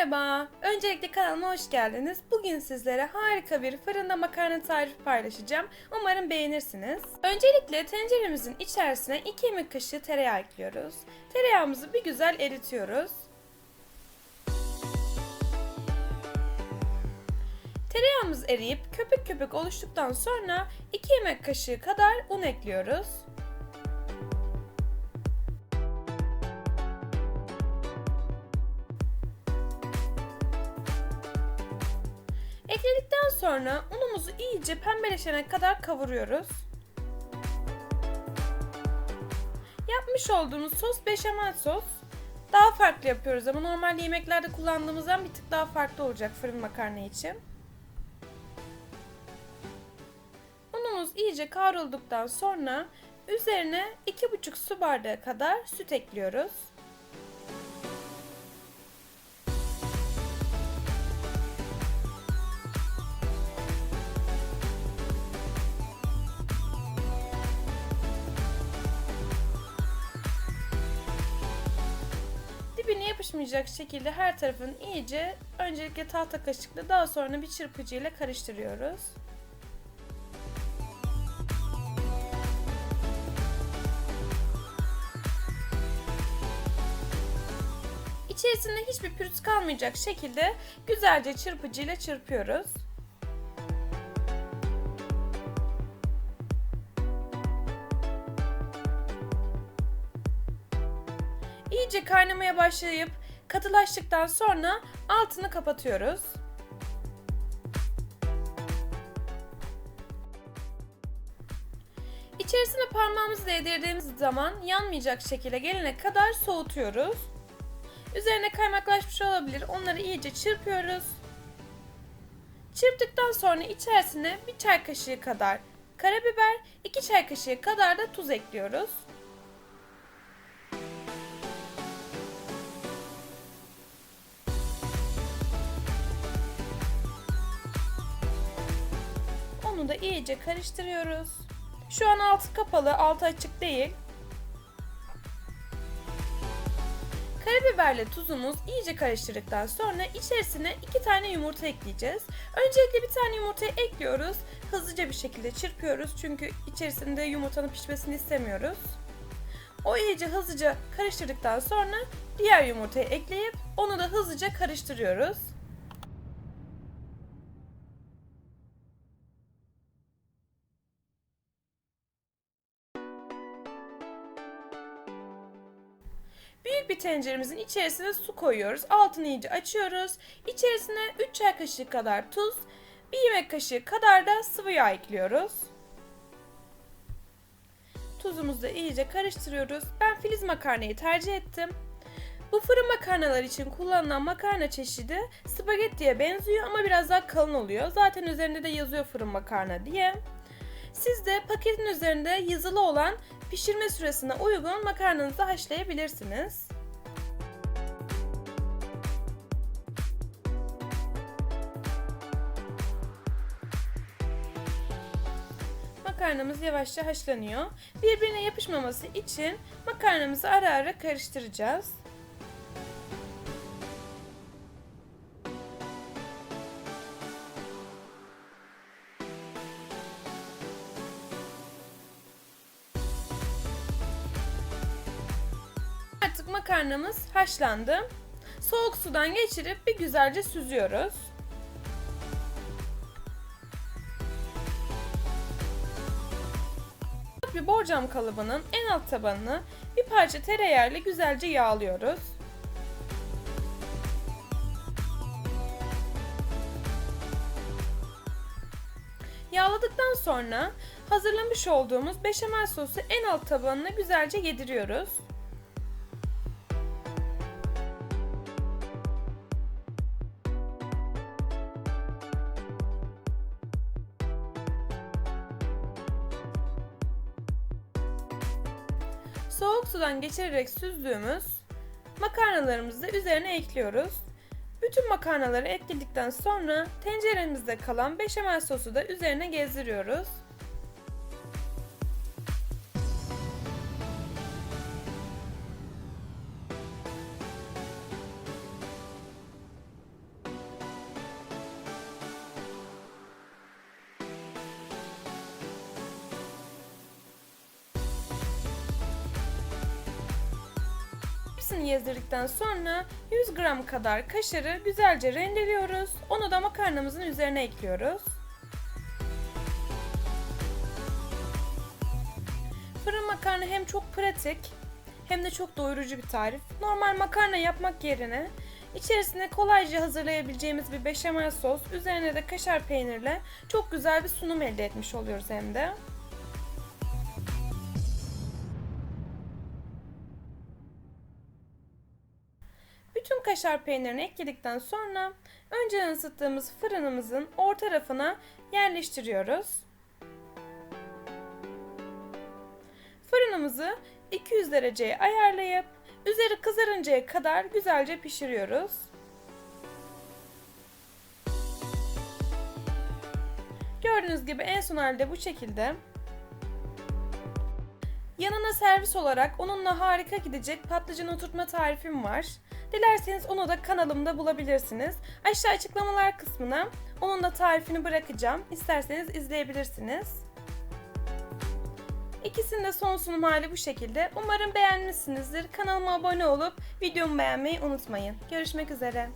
Merhaba, öncelikle kanalıma hoş geldiniz. Bugün sizlere harika bir fırında makarna tarifi paylaşacağım. Umarım beğenirsiniz. Öncelikle tenceremizin içerisine 2 yemek kaşığı tereyağı ekliyoruz. Tereyağımızı bir güzel eritiyoruz. Tereyağımız eriyip köpük köpük oluştuktan sonra 2 yemek kaşığı kadar un ekliyoruz. Ekledikten sonra unumuzu iyice pembeleşene kadar kavuruyoruz. Yapmış olduğumuz sos beşamel sos. Daha farklı yapıyoruz ama normal yemeklerde kullandığımızdan bir tık daha farklı olacak fırın makarna için. Unumuz iyice kavrulduktan sonra üzerine 2,5 su bardağı kadar süt ekliyoruz. Yapışmayacak şekilde her tarafın iyice öncelikle tahta kaşıkla daha sonra bir çırpıcı ile karıştırıyoruz. İçerisinde hiçbir pürüz kalmayacak şekilde güzelce çırpıcı ile çırpıyoruz. İyice kaynamaya başlayıp katılaştıktan sonra altını kapatıyoruz. İçerisine parmağımızı değdirdiğimiz zaman yanmayacak şekilde gelene kadar soğutuyoruz. Üzerine kaymaklaşmış olabilir. Onları iyice çırpıyoruz. Çırptıktan sonra içerisine bir çay kaşığı kadar karabiber, 2 çay kaşığı kadar da tuz ekliyoruz. Onu da iyice karıştırıyoruz. Şu an altı kapalı, altı açık değil. Karabiberle tuzumuz iyice karıştırdıktan sonra içerisine iki tane yumurta ekleyeceğiz. Öncelikle bir tane yumurtayı ekliyoruz. Hızlıca bir şekilde çırpıyoruz çünkü içerisinde yumurtanın pişmesini istemiyoruz. O iyice hızlıca karıştırdıktan sonra diğer yumurtayı ekleyip onu da hızlıca karıştırıyoruz. Büyük bir tenceremizin içerisine su koyuyoruz. Altını iyice açıyoruz. İçerisine 3 çay kaşığı kadar tuz, 1 yemek kaşığı kadar da sıvı yağ ekliyoruz. Tuzumuzu da iyice karıştırıyoruz. Ben filiz makarnayı tercih ettim. Bu fırın makarnalar için kullanılan makarna çeşidi spagettiye benziyor ama biraz daha kalın oluyor. Zaten üzerinde de yazıyor fırın makarna diye. Siz de paketin üzerinde yazılı olan pişirme süresine uygun makarnanızı haşlayabilirsiniz. Makarnamız yavaşça haşlanıyor. Birbirine yapışmaması için makarnamızı ara ara karıştıracağız. Makarnamız haşlandı. Soğuk sudan geçirip bir güzelce süzüyoruz. Bir borcam kalıbının en alt tabanını bir parça tereyağıyla güzelce yağlıyoruz. Yağladıktan sonra hazırlamış olduğumuz beşamel sosu en alt tabanına güzelce yediriyoruz. Soğuk sudan geçirerek süzdüğümüz makarnalarımızı üzerine ekliyoruz. Bütün makarnaları ekledikten sonra tenceremizde kalan beşamel sosu da üzerine gezdiriyoruz. İkisini gezdirdikten sonra 100 gram kadar kaşarı güzelce rendeliyoruz. Onu da makarnamızın üzerine ekliyoruz. Fırın makarna hem çok pratik hem de çok doyurucu bir tarif. Normal makarna yapmak yerine içerisine kolayca hazırlayabileceğimiz bir beşamel sos, üzerine de kaşar peynirle çok güzel bir sunum elde etmiş oluyoruz hem de. Kaşar peynirini ekledikten sonra önceden ısıttığımız fırınımızın orta rafına yerleştiriyoruz. Fırınımızı 200 dereceye ayarlayıp üzeri kızarıncaya kadar güzelce pişiriyoruz. Gördüğünüz gibi en son halde bu şekilde. Yanına servis olarak onunla harika gidecek patlıcan oturtma tarifim var. Dilerseniz onu da kanalımda bulabilirsiniz. Aşağı açıklamalar kısmına onun da tarifini bırakacağım. İsterseniz izleyebilirsiniz. İkisinin de son sunum hali bu şekilde. Umarım beğenmişsinizdir. Kanalıma abone olup videomu beğenmeyi unutmayın. Görüşmek üzere.